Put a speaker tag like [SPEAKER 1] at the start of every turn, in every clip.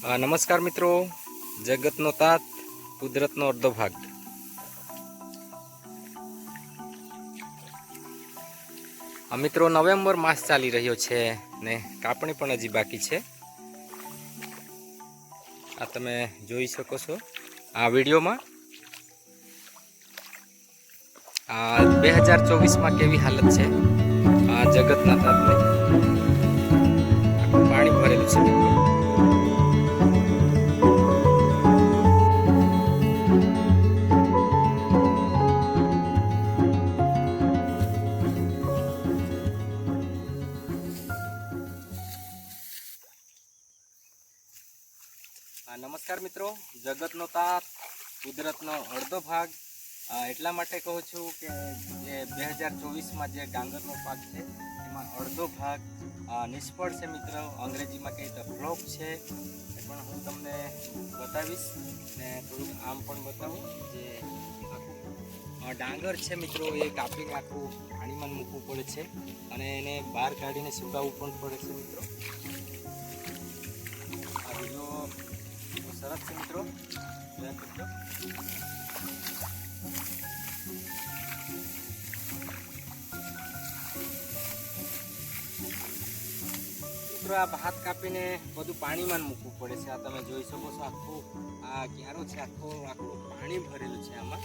[SPEAKER 1] નમસ્કાર મિત્રો. જગતનો તાત, કુદરતનો અડધો ભાગ મિત્રો નવેમ્બર માસ ચાલી રહ્યો છે ને કાપણી પણ હજી બાકી છે. આ તમે જોઈ શકો છો આ વિડીયોમાં. આ બે હજાર ચોવીસમાં કેવી હાલત છે? આ જગતના તાતની. પાણી ભરેલું છે. જગતનો તાત કુદરતનો અડધો ભાગ. એટલા માટે કહું છું કે જે બે હજાર ચોવીસમાં જે ડાંગરનો પાક છે, એમાં અડધો ભાગ નિષ્ફળ છે મિત્રો. અંગ્રેજીમાં કહીએ તો ફ્લોપ છે. એ પણ હું તમને બતાવીશ ને થોડુંક આમ પણ બતાવું જે આખું ડાંગર છે મિત્રો, એ કાપીને આખું પાણીમાં મૂકવું પડે છે અને એને બહાર કાઢીને સુકાવવું પણ પડે છે મિત્રો. સરસ છે મિત્રો મિત્રો, આ ભાત કાપીને બધું પાણીમાં મૂકવું પડે છે. આ તમે જોઈ શકો છો, આખું આ ક્યારો છે, આખો, આખું પાણી ભરેલું છે આમાં.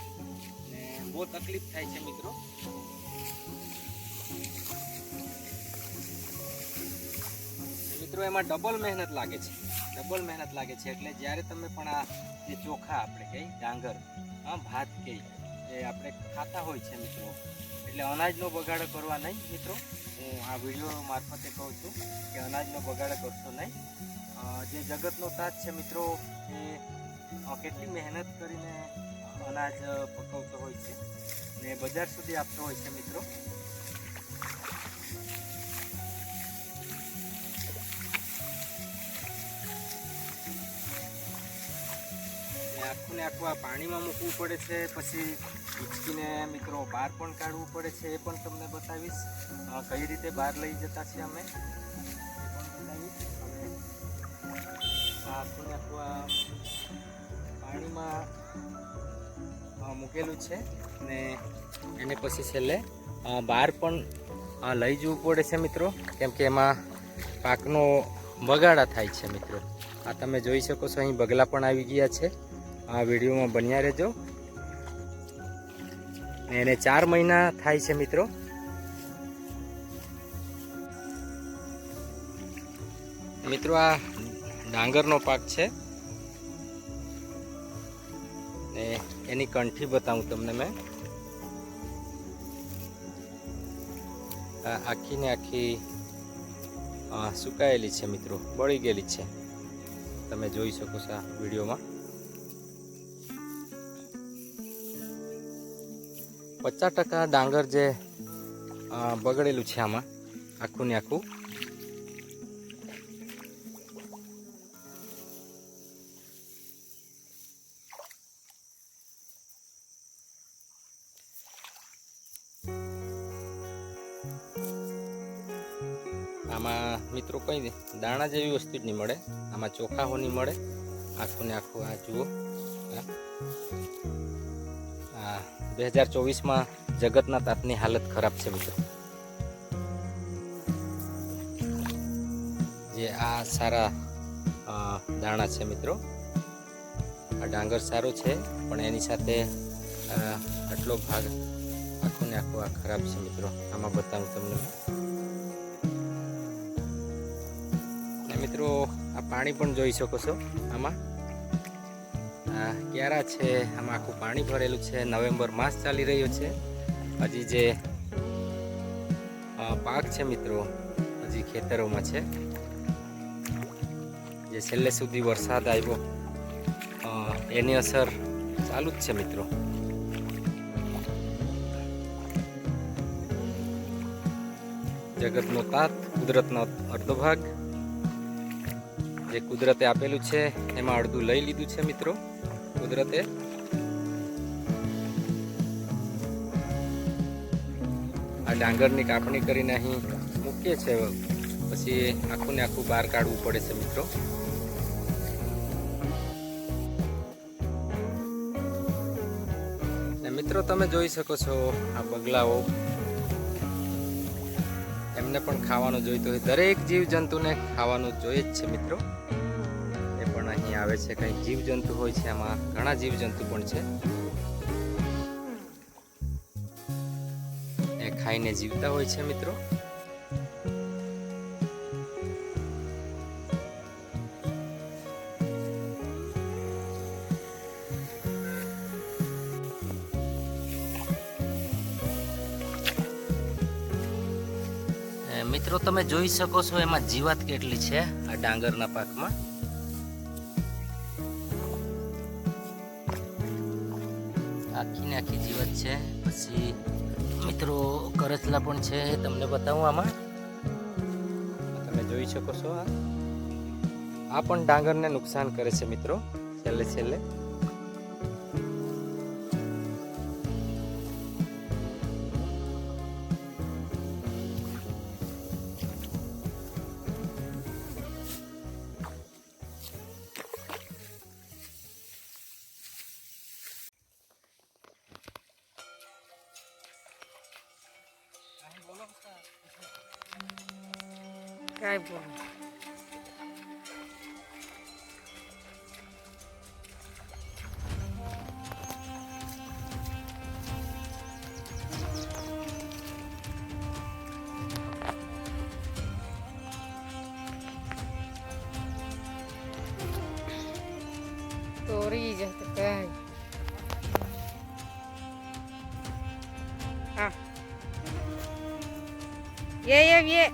[SPEAKER 1] ને બહુ તકલીફ થાય છે, મિત્રો. મિત્રો, એમાં ડબલ મહેનત લાગે છે. ડબલ મહેનત લાગે છે એટલે જ્યારે તમે પણ આ જે ચોખા આપણે કહીએ, ડાંગર, હા, ભાત કહીએ, એ આપણે ખાતા હોય છે મિત્રો. એટલે અનાજનો બગાડ કરવા નહીં મિત્રો. હું આ વીડિયો મારફતે કહું છું કે અનાજનો બગાડ કરશો નહીં. જે જગતનો તાજ છે મિત્રો, એ કેટલી મહેનત કરીને અનાજ પકવતો હોય છે ને બજાર સુધી આપતો હોય છે મિત્રો. આખું ને પાણીમાં મૂકવું પડે છે, પછી ઉચકીને મિત્રો બહાર પણ કાઢવું પડે છે, એ પણ તમને બતાવીશ. કઈ રીતે બહાર લઈ જતા છીએ અમે? અને આખું ને પાણીમાં મૂકેલું છે ને એને પછી છેલ્લે બહાર પણ લઈ જવું પડે છે મિત્રો, કેમ કે એમાં પાકનો બગાડા થાય છે મિત્રો. આ તમે જોઈ શકો છો, અહીં બગલા પણ આવી ગયા છે. આ વિડીયોમાં બન્યા રહેજો. એને ચાર મહિના થાય છે મિત્રો. મિત્રો, આ ડાંગરનો પાક છે. ને એની કંઠી બતાવું તમને મેં. આખી ને આખી સુકાયેલી છે મિત્રો. બળી ગયેલી છે. તમે જોઈ શકો છો આ વિડીયોમાં. પચાસ ટકા ડાંગર જે બગડેલું છે આમાં, આખું ને આખું. આમાં મિત્રો કઈ દાણા જેવી વસ્તુ જ નહીં મળે. આમાં ચોખાઓ નહીં મળે. આખું ને આખું આ જુઓ. બે હજાર ચોવીસમાં જગતના તાતની હાલત ખરાબ છે મિત્રો. જે આ સારા દાણા છે મિત્રો. આ ડાંગર સારો છે, પણ એની સાથે આટલો ભાગ આખો ને આખો આ ખરાબ છે મિત્રો. આમાં બતાવું તમને. મિત્રો, આ પાણી પણ જોઈ શકો છો આમાં. ક્યારા છે? આમાં આખું પાણી ભરેલું છે. નવેમ્બર માસ ચાલી રહ્યો છે. હજી જે પાક છે મિત્રો, હજી ખેતરોમાં છે. જે છેલ્લે સુધી વરસાદ આવ્યો એની અસર ચાલુ જ છે મિત્રો. જગતનો તાત, કુદરતનો અડધો ભાગ જે કુદરતે આપેલું છે, એમાં અડધું લઈ લીધું છે મિત્રો. કુદરતે. આ ડાંગરની કાપણી કરીને અહીં મૂકીએ છે પછી આખું ને આખું બહાર કાઢવું પડે છે મિત્રો. મિત્રો, તમે જોઈ શકો છો આ બગલાઓ એમને પણ ખાવાનું જોઈતું હોય. દરેક જીવજંતુને ખાવાનું જોઈએ જ છે મિત્રો. એ પણ અહીં આવે છે કંઈ જીવજંતુ હોય છે, આમાં ઘણા જીવજંતુ પણ છે. એ ખાઈને જીવતા હોય છે મિત્રો. મિત્રો, તમે જોઈ શકો છો એમાં જીવાત કેટલી છે આ ડાંગરના પાકમાં. આખી ને આખી જીવાત છે. પછી મિત્રો, કરચલા પણ છે તમને બતાવું આમાં. તમે જોઈ શકો છો આ. આ પણ ડાંગરને નુકસાન કરે છે મિત્રો, છેલ્લે છેલ્લે.
[SPEAKER 2] 该不 Ye ye ye.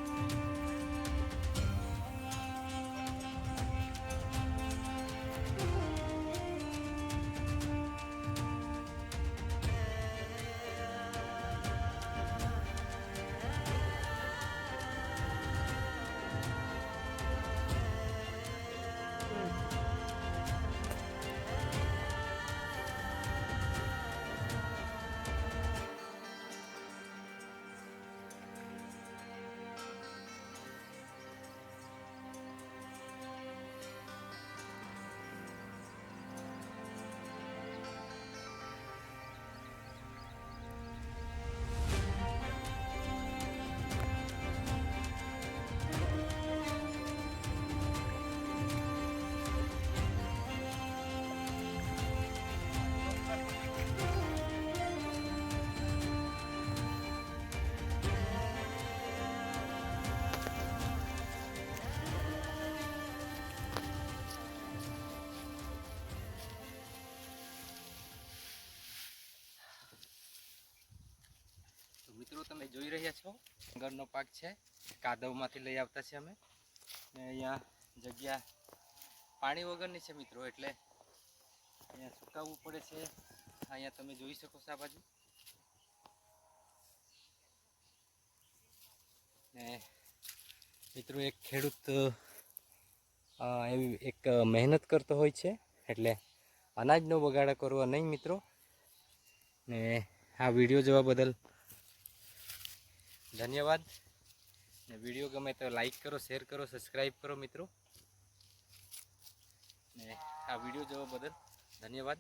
[SPEAKER 1] મિત્રો, તમે જોઈ રહ્યા છો ડુંગરનો પાક છે. કાદવમાંથી લઈ આવતા છે અમે. ને અહીંયા જગ્યા પાણી વગરની છે મિત્રો, એટલે અહીંયા સુકાવવું પડે છે. અહીંયા તમે જોઈ શકો છો આ બાજુ. ને મિત્રો, એક ખેડૂત એવી એક મહેનત કરતો હોય છે, એટલે અનાજનો બગાડો કરવો નહીં મિત્રો. ને આ વીડિયો જોવા બદલ ધન્યવાદ. ને વીડિયો ગમે તો લાઈક કરો શેર કરો સબસ્ક્રાઈબ કરો મિત્રો. ને આ વીડિયો જોવા બદલ ધન્યવાદ.